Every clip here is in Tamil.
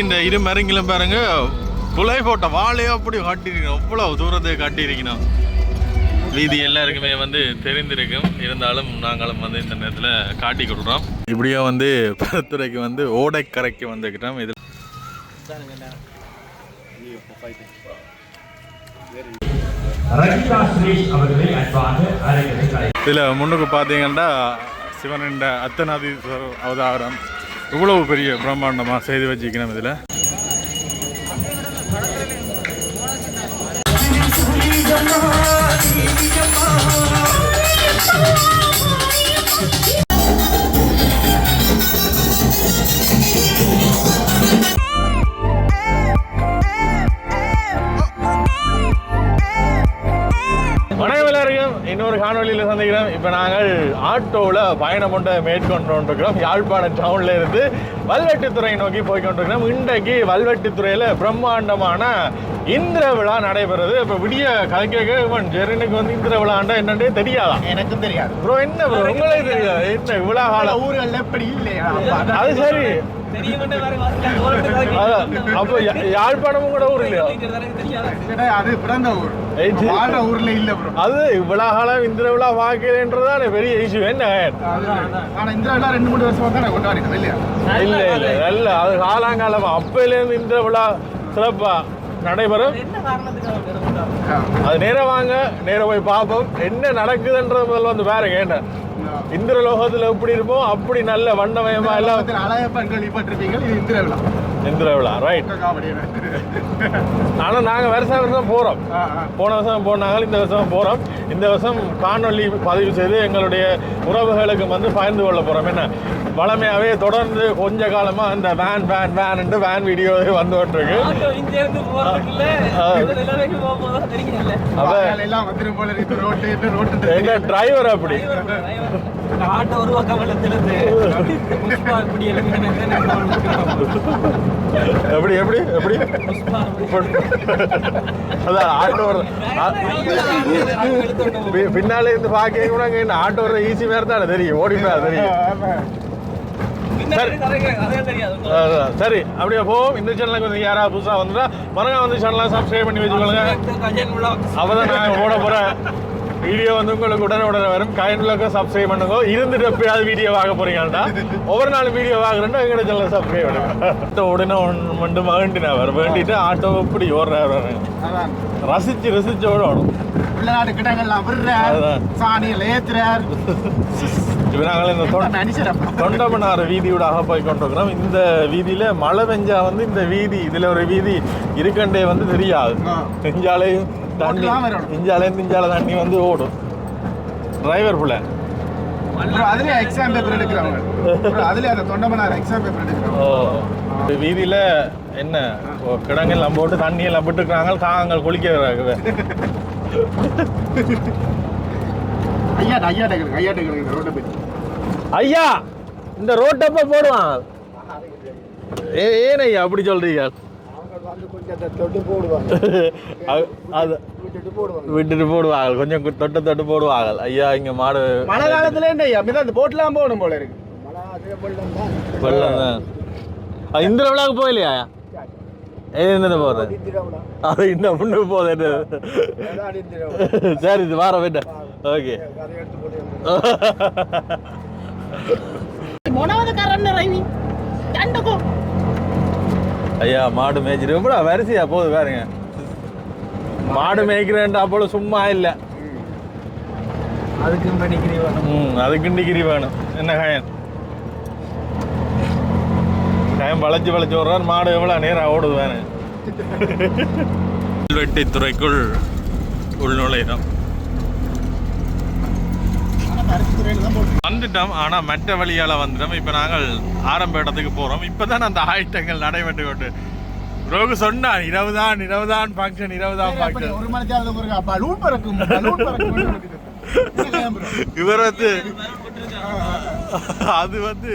இந்த இரு மரங்களும் பாருங்க. புலை போட்ட வாழையோ அப்படி காட்டியிருக்கணும். அவ்வளவு தூரத்தை காட்டியிருக்கணும். வீதி எல்லாருக்குமே வந்து தெரிந்திருக்கும். இருந்தாலும் நாங்களும் வந்து இந்த நேரத்தில் காட்டி கொடுக்குறோம். இப்படியோ வந்து பருத்துறைக்கு வந்து ஓடைக்கரைக்கு வந்துக்கிட்டோம். இதில் இதில் முன்னுக்கு பார்த்தீங்கன்னா சிவனின் அத்தநாதீஸ்வரர் அவதாரம். இவ்வளவு பெரிய பிரம்மாண்டமாக செய்து வச்சுக்கணும் இதில். வணக்கம் ஆட்டோவில் பயணம் கொண்டு மேற்கொண்டு இருக்கிறோம் யாழ்ப்பாணம் டவுன்ல இருந்து வல்வெட்டித்துறை நோக்கி போய் கொண்டிருக்கிறோம் இன்றைக்கு வல்வெட்டித்துறையில் பிரம்மாண்டமான இந்திர விழா நடைபெறுது. இப்போ விடிய கலைக்க இவன் ஜெரனுக்கு வந்து இந்திர விழாண்டா என்னன்னே தெரியாதா? எனக்கும் தெரியாது. ப்ரோ என்ன ப்ரோ? உங்களுக்கு தெரியாது. என்ன விழா பல காலம் ஊர்கள்ல இப்படி இல்லையா அது சரி. அப்போ யாழ்ப்பாணமும் கூட ஊர் இல்லையா? அது பிறந்த ஊர். ஊர்ல இல்ல ப்ரோ அது விழா காலம் இந்திர விழா பார்க்கிறேன்றதான பெரிய இஷ்யூ என்ன ஆனா இந்த விழா ரெண்டு மூணு வருஷமா தான் இல்லையா? இல்ல இல்ல இல்ல. அது காலாங்காலமா. அப்பையில இருந்து இந்த விழா சிறப்பா நடைபெறும். அது நேரா வாங்க நேரா போய் பார்ப்போம். என்ன நடக்குதுன்றது முதல்ல வந்து பாருங்க என்ன இந்திர லோகத்துல எப்படி இருப்போம்? அப்படி நல்ல வண்ணமயமா எல்லாம் அழகப்பன் கேள்விப்பட்டிருப்பீங்க இது இந்திர விழா. இந்திர விழா ரைட் காமெடி ஆனா நாங்க வருஷம் வருஷம் ஆ. போன வருஷம் போனாங்க இந்த வருஷம் போறோம். இந்த வருஷம் காணொளி பதிவு செய்து எங்களுடைய உறவுகளுக்கு வந்து பகிர்ந்து கொள்ள போறோம். என்ன? வளமையாவே தொடர்ந்து கொஞ்ச காலமா இந்த van van van van video வந்து கொண்டிருக்கு. அப்ப வாய்க்கால் எல்லாம் வந்துரும் போல இருக்கு ரோட்டு இந்த ரோட்டு எங்க டிரைவர் அப்படி? எப்படி எப்படி எப்படி? அதான் ஆட்டோ பின்னால இருந்து பாக்க கூட அங்க என்ன ஆட்டோ வர ஈஸி மாதிரி தானே தெரியும். ஓடி போய் தெரியும். சரி. அப்படியே போவோம். இந்த சேனலுக்கு வந்து யாராவது புதுசாக வந்துட்டா மறக்காம வந்து சேனலை சப்ஸ்கிரைப் பண்ணி வச்சுக்கோங்க. அப்பதான் நான் போட போற வீடியோ வந்து உங்களுக்கு உடனே உடனே வரும். கைண்ட்லுக்கு சப்ஸ்கிரைப் பண்ணுங்க. இருந்துட்டு எப்பயாவது வீடியோ பார்க்க போறீங்கன்னா ஒவ்வொரு நாள் வீடியோ பார்க்குறேன்னா எங்கட சேனலை சப்ஸ்கிரைப் பண்ணுங்க. உடனே ஒன்று மண்டு வேண்டினேன் வர வேண்டிட்டு ஆட்டோ இப்படி ஓடுறாரு. ரசிச்சு ரசிச்சு ஓடணும். உள்நாட்டு கிடங்கள்லாம் விடுறார். சாணியில் ஏத்துறார். இப்போ நாங்கள் இந்த தொண்டமனார் வீதியூடாக போய் கொண்டிருக்கிறோம் இந்த வீதியில மழை பெஞ்சா வந்து இந்த வீதி இதுல ஒரு வீதி இருக்கண்டே வந்து தெரியாது. இஞ்சாலையும் தண்ணி. இஞ்சாலையும் திஞ்சால தண்ணி வந்து ஓடும். டிரைவர் புள்ள. அதுலயே எக்ஸாம் பேப்பர் எடுக்கிறவங்க bro, அதுலயே அந்த தொண்டமனார் எக்ஸாம் பேப்பர் எடுக்கிறவங்க இந்த வீதியில என்ன? கிடங்கெல்லாம் போட்டு தண்ணி எல்லாம் விட்டுருக்காங்க காகங்கள் குளிக்க ஐயாட்ட கிடக்கு ரோட்டை போய் ஐயா இந்த ரோட்டப்ப போடுவான்? ஏன் ஐயா அப்படி சொல்றீங்க? அவங்க வந்து கொஞ்சம் தொட்டு போடுவாங்க அது- அது விட்டுட்டு போடுவாங்க விட்டுட்டு போடுவாங்க கொஞ்சம் தொட்டு தொட்டு போடுவாங்க. ஐயா இங்க மாடு மழை காலத்துல என்ன ஐயா? அப்படிதான் அந்த போட்லாம் போகணும் போல இருக்கு. வெள்ளம் தான். இந்த விழாக்கு போகலையா? ஏ இந்த போறது அது இந்த முன்னு போகுது சரி இது வார வேண்டாம் ஓகே ஐயா மாடு மேய்ச்சிட்டு எப்படா வரிசையா போகுது பாருங்க மாடு மேய்க்கிறேன்டா போல சும்மா இல்லை அதுக்கும் பண்ணிக்கிறீ ம் அதுக்கு டிகிரி வேணும் என்ன காயன் காயம் வளைச்சு வளைச்சு விடுறார் மாடு எவ்வளோ நேரம் ஓடுது வேணும் வெட்டித்துறைக்குள் உள்நுழையிடும் வந்துட்டோம் ஆனா மற்ற வழியால வந்துட்டோம். இப்ப நாங்கள் ஆரம்ப இடத்துக்கு போறோம். இப்பதான் அந்த ஆயத்தங்கள் நடைபெற்று கொண்டு. ரோகு சொன்னான் இரவுதான் இரவுதான் ஃபங்க்ஷன் இரவுதான் ஃபங்க்ஷன் ஒரு மணி நேரத்துக்கு ஒரு பலூன் பறக்கும் இவர் வந்து அது வந்து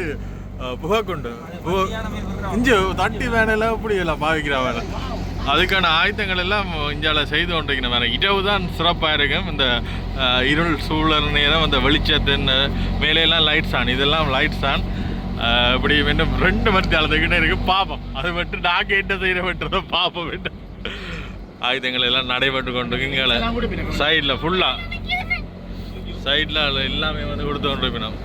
புகைக்குண்டு புகை இஞ்சி தட்டி வேலையில அப்படி எல்லாம் பாவிக்கிற வேலை. அதுக்கான ஆயத்தங்கள் எல்லாம் இந்தியாவில் செய்து கொண்டிருக்கணும் வேற இரவு தான் சிறப்பாக இருக்கும் இந்த இருள் சூழல் நேரம் அந்த வெளிச்சத்தின் மேலே எல்லாம் லைட்ஸ் ஆன் இதெல்லாம் லைட்ஸ் ஆன் இப்படி இன்னும் ரெண்டு மணி அளவுக்கிட்ட இருக்குது பார்ப்போம் அது மட்டும் நாங்கள் என்ன செய்கிற மட்டும் பார்ப்போம் வேண்டும் ஆயுதங்கள் எல்லாம் நடைபெற்று கொண்டு இங்கே சைடில் ஃபுல்லாக சைடில் எல்லாமே வந்து கொடுத்து கொண்டு இருப்பினோம்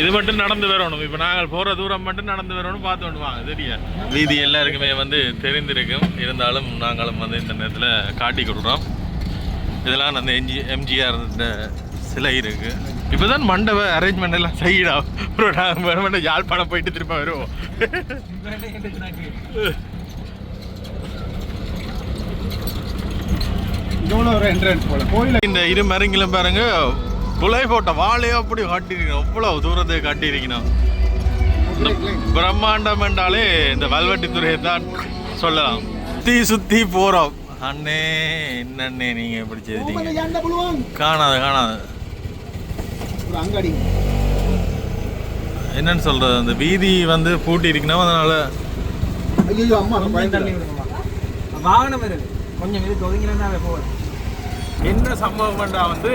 இது மட்டும் நடந்து வரணும். இப்போ நாங்கள் போகிற தூரம் மட்டும் நடந்து வரணும் பார்த்து வாங்க சரியா வீதி எல்லாருக்குமே வந்து தெரிந்திருக்கும். இருந்தாலும் நாங்களும் வந்து இந்த நேரத்தில் காட்டி கொடுக்குறோம். இதெல்லாம் அந்த எம்ஜி எம்ஜிஆர் சிலை இருக்கு. இப்போதான் மண்டப அரேஞ்ச்மெண்ட் எல்லாம் செய்யடா. அப்புறம் வேணும் யாழ்ப்பாணம் போயிட்டு திரும்ப வருவோம். இந்த இரு மரங்களும் பாருங்க. புலை போட்ட வாழையோ அப்படி காட்டியிருக்கணும். அவ்வளவு தூரத்தை காட்டியிருக்கணும்? இந்த பிரம்மாண்டம் என்றாலே இந்த வல்வெட்டித்துறையை தான் சொல்லலாம். சுத்தி சுத்தி போறோம். அண்ணே என்னண்ணே நீங்க எப்படி செய்தீங்க காணாது காணாது. என்னன்னு சொல்றது? அந்த வீதி வந்து பூட்டி இருக்கணும் அதனால. ஐயோ அம்மா பயந்துட்டேன். வாகனம் கொஞ்சம் இது என்ன சம்பவம்டா வந்து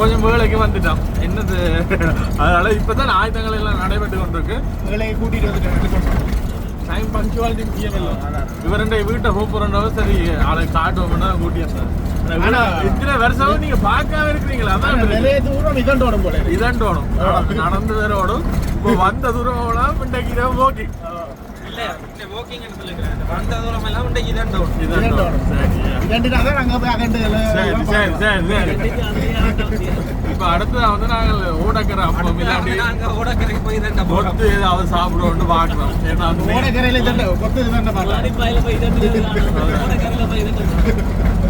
கொஞ்சம் வேலைக்கு வந்துட்டான். என்னது? அதனால இப்பதான் ஆயுதங்கள் எல்லாம் நடைபெற்று கொண்டிருக்கு. வேலையை கூட்டிட்டு வந்துட்டேன் டைம் பங்க்சுவாலிட்டி முக்கியம் இல்லை. இவர் ரெண்டு வீட்டை போறோம்னாவே சரி ஆளை காட்டுவோம்னா கூட்டி வந்தார் ஆனா இத்தனை வருஷம் நீங்க பார்க்காம இருக்கிறீங்களா? அதான். நிறைய தூரம் இதன் ஓடும் போல. இதான் ஓடும் நடந்து வேற ஓடும். இப்போ வந்த தூரம் ஓடலாம் இன்றைக்கு ஓகே இல்ல வாக்கிங்னு சொல்லுங்க வந்த தூரம் எல்லாம் உண்டைக்கு தான் டவுன் இதான் இதான் ஓடும். சரி இதன்ட்டு தான் நாங்க போய் அகண்டுல சரி சரி சரி இப்போ வந்து நாங்கள் அப்பம் இல்லாட்டி ஓடக்கரைக்கு போய் தான் ஏதாவது சாப்பிடுவோம்னு ஏன்னா இதன் இதன்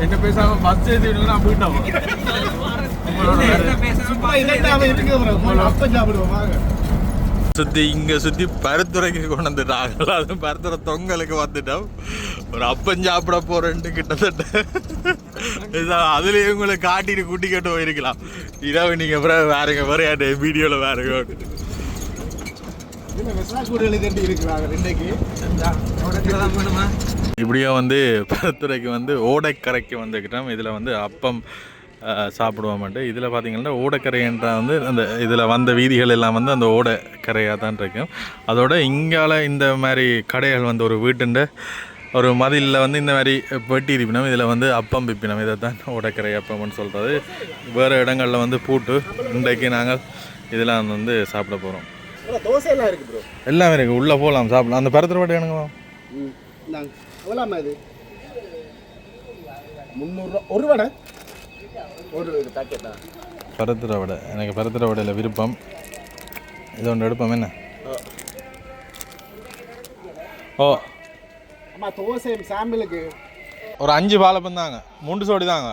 என்ன பேசாம பஸ் நான் போயிட்டோம் இதன் இருக்கு. அப்ப சாப்பிடுவோம் வாங்க. சுத்தி இங்க சுத்தி பருத்துறைக்கு கொண்டு வந்துட்டாங்க. அதுவும் பருத்துறை தொங்கலுக்கு வந்துட்டோம். ஒரு அப்பம் சாப்பிட போறேன்ட்டு கிட்டத்தட்ட. இதான் அதுலயே உங்களை காட்டிட்டு கூட்டி கட்டு போயிருக்கலாம். இரவு நீங்க அப்புறம் வேறங்க வேற வீடியோல வேறங்க. இப்படியே வந்து பருத்துறைக்கு வந்து ஓடைக்கரைக்கு வந்துக்கிட்டோம். இதில் வந்து அப்பம் சாப்பிடுவோம்ட்டு. இதில் பார்த்தீங்கன்னா ஓடைக்கரைன்ற வந்து அந்த இதில் வந்த வீதிகள் எல்லாம் வந்து அந்த ஓடைக்கரையாக தான் இருக்கும். அதோட இங்கால இந்த மாதிரி கடைகள் வந்து ஒரு வீட்டுண்ட. ஒரு மதிலில் வந்து இந்த மாதிரி பெட்டி இருப்பினோம் இதில் வந்து அப்பம் பிப்பினோம் இதை தான் ஓடைக்கரை அப்பம்னு சொல்கிறது வேறு இடங்களில் வந்து பூட்டு இன்றைக்கு நாங்கள் இதெல்லாம் வந்து சாப்பிட போகிறோம். எல்லாம் இருக்குது உள்ளே போகலாம் சாப்பிடலாம். அந்த பருத்துறை வடை வேணுங்களா முந்நூறுரூவா ஒரு வடை ஒரு பேக்கெட்டா பருத்திர வடை எனக்கு பருத்திர வடையில் விருப்பம். இது ஒன்று எடுப்போம் என்ன? ஓ. அம்மா தோசை சாம்பிளுக்கு. ஒரு அஞ்சு பாலப்பம் தாங்க. மூன்று சோடி தாங்க.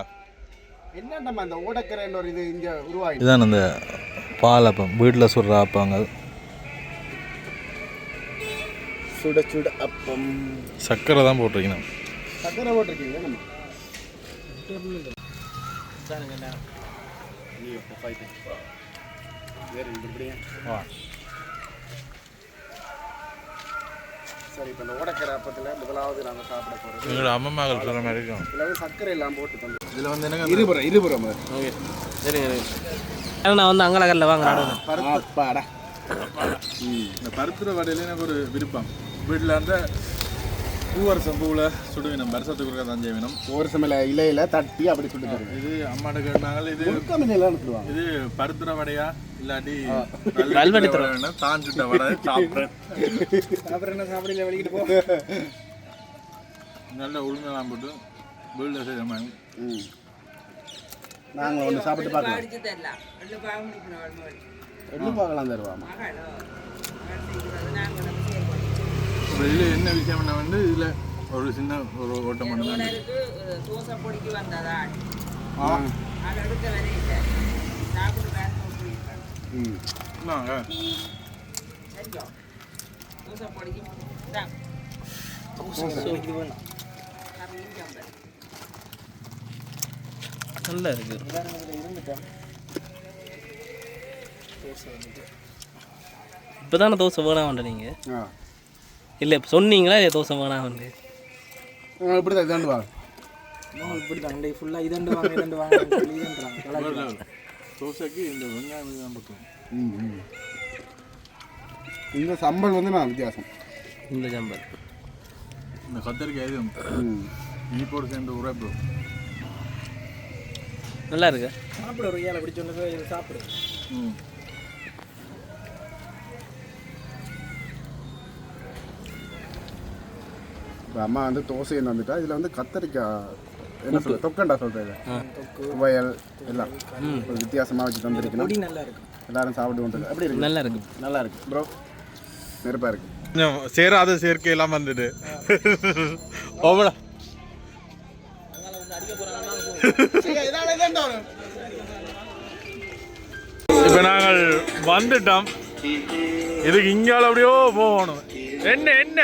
என்னண்டம்மா இந்த ஓடக்கரைன்னு ஒரு இது இங்க உருவாகி? இதான் அந்த பாலப்பம் வீட்டில் சுடுற அப்பங்கள். சுட சுட அப்பம். சர்க்கரை தான் போட்டிருக்கணும். சக்கரை போட்டிருக்கீங்க நம்ம சரி இப்போ இந்த ஓடக்கரை அப்பத்தில் முதலாவது நாங்கள் சாப்பிட போகிறது எங்களோட அம்மா மகள் சொல்கிற மாதிரி இருக்கும். இதில் வந்து சர்க்கரை எல்லாம் போட்டு தந்து. இதில் வந்து எனக்கு இருபுறம் இருபுறம் நான் வந்து அங்கலகல்ல வாங்க அப்பாடா. இந்த பருத்திர வடையில் எனக்கு ஒரு விருப்பம். வீட்டில் வந்து பூவரசம் பூவில் சுடுவினம் வருஷத்துக்கு இருக்க தான் செய்வினம் ஒரு சமையல இலையில தட்டி அப்படி சுட்டு இது அம்மாட்ட கேட்டாங்க இது முழுக்க மீன் அனுப்பிடுவாங்க இது பருத்திர வடையா இல்லாட்டி வல்வெட்டி தான் சுட்ட வடை சாப்பிட்றேன். அப்புறம் என்ன சாப்பிடல வெளிக்கிட்டு போ. நல்ல உளுந்தெல்லாம் போட்டு மாதிரி. ம். நாங்கள் ஒன்று சாப்பிட்டு பார்க்கலாம். எள்ளு பார்க்கலாம் தருவாமா? இப்போ இதில் என்ன விஷயம் என்ன வந்து இதில் ஒரு சின்ன ஒரு ஓட்டம் இருக்கு தோசை பொடிக்கு வந்ததா? ஆ. அதை எடுக்க. நல்லா இருக்கு. இப்போதானே தோசை வேணாம் நீங்க ஆ. இல்லை சொன்னீங்களா இல்லை தோசை வேணாம் இப்படி தான் இதாண்டு வா இப்படி தான் ஃபுல்லாக இதண்டு வாங்க இதண்டு வாங்க தோசைக்கு இந்த வெங்காயம் தான் பக்கம் ம், ம். இந்த சம்பல் வந்து நான் வித்தியாசம். இந்த ஜம்பர் இந்த கத்தரிக்காய் இது. இனிப்போடு சேர்ந்து உரைப்பு. நல்லா இருக்கு? சாப்பிடு ஒரு ஏழை பிடிச்ச ஒன்று இது சாப்பிடு. ம். இப்போ அம்மா வந்து தோசையை வந்துட்டா இதில் வந்து கத்தரிக்காய் என்ன சொல்ற தொக்கண்டா சொல்கிறேன் துவையல் எல்லாம். ஒரு வித்தியாசமாக வச்சு தந்திருக்கணும். நல்லா இருக்கு எல்லாரும் சாப்பிட்டு கொண்டு அப்படி இருக்கு நல்லா இருக்கு நல்லா இருக்கு ப்ரோ நெருப்பாக இருக்கு. சேராத சேர்க்கை எல்லாம் வந்துட்டு. ஓவடா இப்போ நாங்கள் வந்துட்டோம். இதுக்கு இங்கால அப்படியோ போகணும். என்ன என்ன?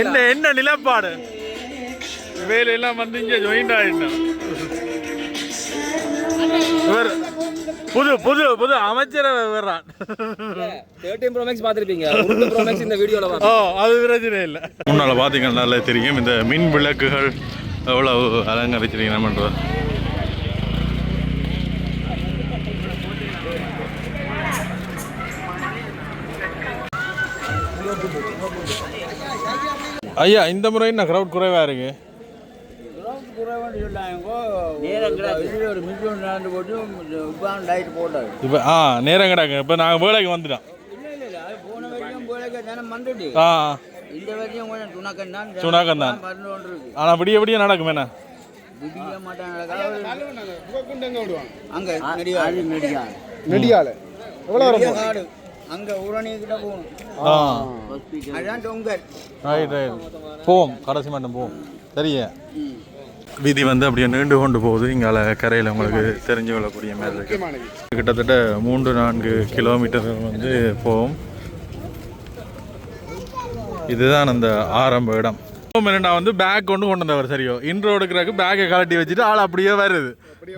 என்ன என்ன நிலப்பாடு? வேலையெல்லாம் வந்து இங்கே ஆயிட்டோம் இவர் புது புது புது அமைச்சரை வர்றான் தேர்ட்டின் ப்ரோ மேக்ஸ் பார்த்துருப்பீங்க ஒரு ப்ரோ மேக்ஸ் இந்த வீடியோவில் ஓ அது பிரச்சனை இல்லை. முன்னால் பார்த்தீங்கன்னா தெரியும். இந்த மின் விளக்குகள் எவ்வளவு அலங்கரிச்சிருக்கீங்கன்றது ஐயா இந்த முறை என்ன க்ரௌட் குறைவா இருக்கு? இப்போ ஆ நேரம் கிடக்கு. இப்போ நாங்கள் வேலைக்கு வந்துட்டோம். ஆ. இந்த வரைக்கும் கொஞ்சம் துணக்கம் தான். ஆனால் விடிய விடிய நடக்கும் என்ன? அங்கே நெடியால எவ்வளோ அங்கே போகணும் அதான் ரைட் ரைட் போவோம். கடைசி மட்டும் போவோம். சரியா? வீதி வந்து அப்படியே நீண்டு கொண்டு போகுது. இங்கால கரையில் உங்களுக்கு தெரிஞ்சு கொள்ளக்கூடிய மாதிரி இருக்கு. கிட்டத்தட்ட மூன்று நான்கு கிலோமீட்டர் வந்து போகும் இதுதான் அந்த ஆரம்ப இடம். என்னடா வந்து பேக் கொண்டு கொண்டு வந்தவர் சரியோ? இன்ட்ரோ எடுக்கிறதுக்கு பேக்கை கழட்டி வச்சுட்டு ஆள் அப்படியே வருது.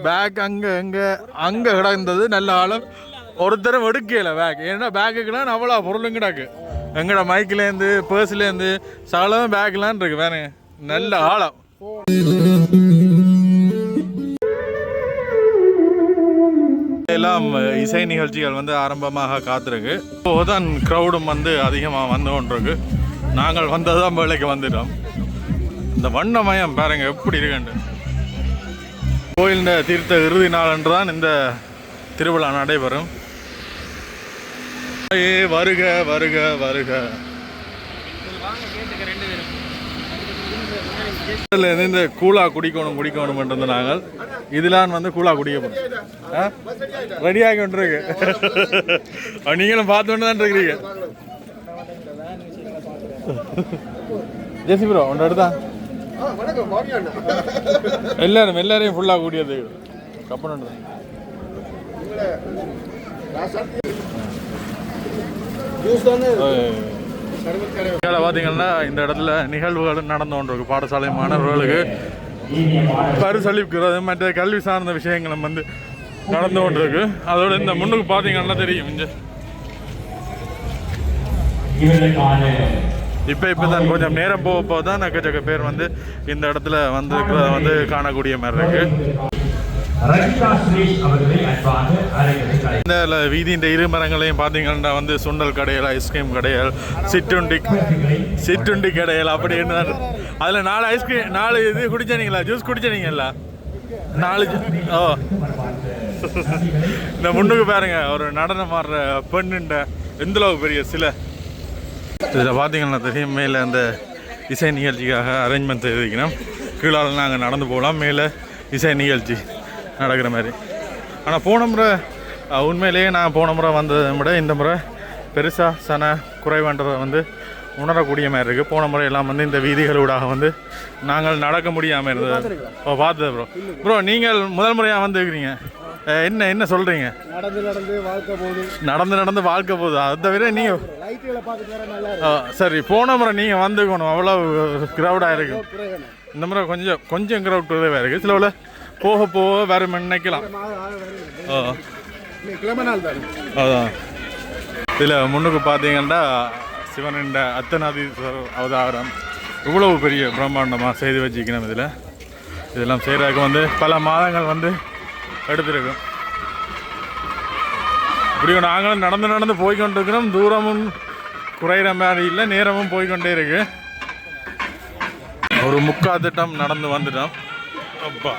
பேக் அங்கே எங்கே அங்கே கிடந்தது. நல்ல ஆளும் ஒருத்தரும் எடுக்கல பேக் ஏன்னா பேக்குக்கெல்லாம் அவ்வளோ பொருளும் கிடக்கு. எங்கட மைக்லேருந்து பர்ஸ்லேருந்து சகலம் பேக்லாம் இருக்கு வேணுங்க நல்ல ஆழம். எல்லாம் இசை நிகழ்ச்சிகள் வந்து ஆரம்பமாக காத்திருக்கு. இப்போதான் க்ரௌடும் வந்து அதிகமாக வந்து கொண்டிருக்கு. நாங்கள் வந்ததான் வேலைக்கு வந்துட்டோம். இந்த வண்ணமயம் பாருங்க எப்படி இருக்குண்டு கோயிலின் தீர்த்த இறுதி நாள் தான் இந்த திருவிழா நடைபெறும். ஏ வருக வருக வருக. இந்த கூலா குடிக்கணும் குடிக்கணும் நாங்கள் இதெல்லாம் வந்து கூழா குடிக்க போறோம். ரெடியாகி கொண்டிருக்கு. நீங்களும் பார்த்து தான் இருக்கிறீங்க. ஜெசி ப்ரோ ஒன்று எடுத்தா? எல்லாரும் எல்லாரையும் ஃபுல்லாக கூடியது கப்பன் தானே பார்த்தீங்கன்னா இந்த இடத்துல நிகழ்வுகள் நடந்து கொண்டிருக்கு. பாடசாலை மாணவர்களுக்கு பரிசளிக்கிறது மற்ற கல்வி சார்ந்த விஷயங்களும் வந்து நடந்து கொண்டிருக்கு. அதோட இந்த முன்னுக்கு பார்த்தீங்கன்னா தெரியும் இங்க. இப்போ இப்போ தான் கொஞ்சம் நேரம் போக போக தான் எக்கச்சக்க பேர் வந்து இந்த இடத்துல வந்து வந்து காணக்கூடிய மாதிரி இருக்குது இந்த வீதியின் இரு மரங்களையும் பார்த்தீங்கன்னா வந்து சுண்டல் கடைகள் ஐஸ்கிரீம் கடைகள் சிற்றுண்டி சிற்றுண்டி கடைகள் அப்படின்னு அதில் நாலு ஐஸ்கிரீம் நாலு இது குடிச்சனீங்களா? ஜூஸ் குடிச்சனீங்களா? நாலு ஓ. இந்த முன்னுக்கு பாருங்க ஒரு நடனம் ஆடுற பெண்ணுண்ட எந்த அளவுக்கு பெரிய சிலை. இதில் பார்த்தீங்கன்னா தெரியும் மேலே அந்த இசை நிகழ்ச்சிக்காக அரேஞ்ச்மெண்ட் செய்திருக்கணும் கீழால் நாங்கள் நடந்து போகலாம் மேலே இசை நிகழ்ச்சி. நடக்கிற மாதிரி. ஆனால் போன முறை உண்மையிலேயே நான் போன முறை வந்ததை விட இந்த முறை பெருசாக சன குறைவான்றதை வந்து உணரக்கூடிய மாதிரி இருக்குது போன முறை எல்லாம் வந்து இந்த வீதிகளூடாக வந்து நாங்கள் நடக்க முடியாமல் இருந்தது. ஓ பார்த்தது ப்ரோ ப்ரோ நீங்கள் முதல் முறையாக வந்துருக்கிறீங்க. என்ன என்ன சொல்கிறீங்க நடந்து நடந்து வாழ்க்கை போகுது நடந்து நடந்து வாழ்க்கை போகுது அதை தவிர நீங்கள் சரி போன முறை நீங்கள் வந்துக்கணும். அவ்வளோ க்ரௌடாக இருக்கு. இருக்கு இந்த முறை கொஞ்சம் கொஞ்சம் க்ரௌட் இருக்குது சில போக போக வேற நினைக்கலாம். ஆ. அதான். இதில் முன்னுக்கு பார்த்தீங்கன்னா சிவனின் அத்தநாதீஸ்வரர் அவதாரம் இவ்வளவு பெரிய பிரம்மாண்டமாக செய்து வச்சுக்கணும் இதில். இதெல்லாம் செய்கிறதுக்கு வந்து பல மாதங்கள் வந்து எடுத்திருக்கும். இப்படி நாங்களும் நடந்து நடந்து போய்கொண்டிருக்கிறோம். தூரமும் குறையிற மாதிரி இல்லை நேரமும் போய்க்கொண்டே இருக்குது ஒரு முக்கா திட்டம் நடந்து வந்துட்டோம். அப்பா.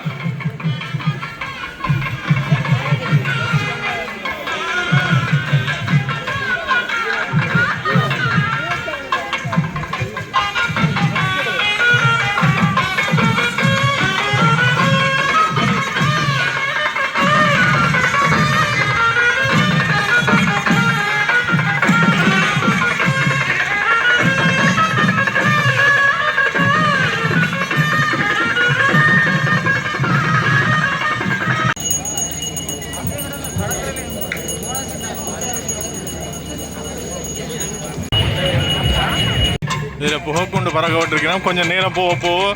இதில் பறக்க விட்டுருக்கணும். கொஞ்சம் நேரம் போக போக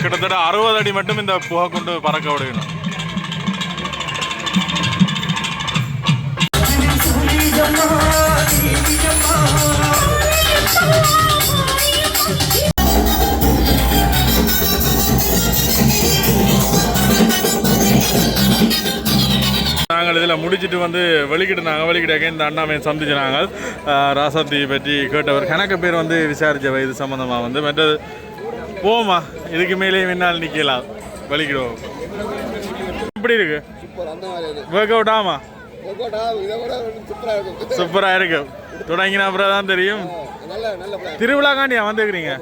கிட்டத்தட்ட அறுபது அடி மட்டும் இந்த புகைக்குண்டு பறக்க விடணும் நாங்கள் இதில் முடிச்சிட்டு வந்து வெளிக்கிட்டு நாங்கள் வெளிக்கிட்டாக்க இந்த அண்ணாமையை சந்திச்சு நாங்கள் ராசாத்தி பற்றி கேட்டவர். கணக்கு பேர் வந்து விசாரிச்சவ இது சம்மந்தமாக வந்து மற்றது போமா இதுக்கு மேலே முன்னால் நிற்கலாம் வெளிக்கிடுவோம். எப்படி இருக்கு? ஒர்க் அவுட் ஆமா? சூப்பராக இருக்கு. தொடங்கின அப்புறம் தான் தெரியும். திருவிழா காண்டியா வந்துக்கிறீங்க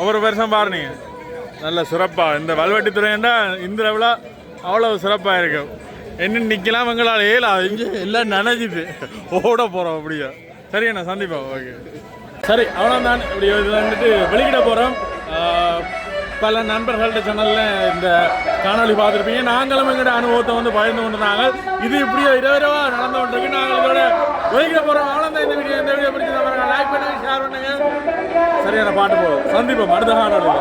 ஒவ்வொரு வருஷம் பாருங்க. நல்ல சிறப்பாக இந்த வல்வெட்டித்துறையண்டா இந்த விழா அவ்வளோ சிறப்பாக இருக்கும் என்ன நிற்கலாம் எங்களால்? ஏலா இங்கே எல்லாம் நனைஞ்சுது. ஓட போகிறோம் அப்படியா. சரி அண்ணா சந்திப்பா? ஓகே. சரி அவ்வளோதான் இப்படி இது வந்துட்டு வெளியிட போகிறோம் பல நண்பர்கள்ட்ட சேனலில் இந்த காணொளி பார்த்துருப்பீங்க. நாங்களும் எங்களோட அனுபவத்தை வந்து பகிர்ந்து கொண்டிருந்தாங்க. இது இப்படியோ இரவரவா நடந்து கொண்டிருக்கு. நாங்கள் இதோட வெளியிட போகிறோம் அவ்வளோதான் இந்த வீடியோ இந்த வீடியோ பிடிச்சதை லைக் பண்ணுங்க ஷேர் பண்ணுங்க. சரியான பாட்டு போதும் சந்திப்போம். அடுத்த காணொலி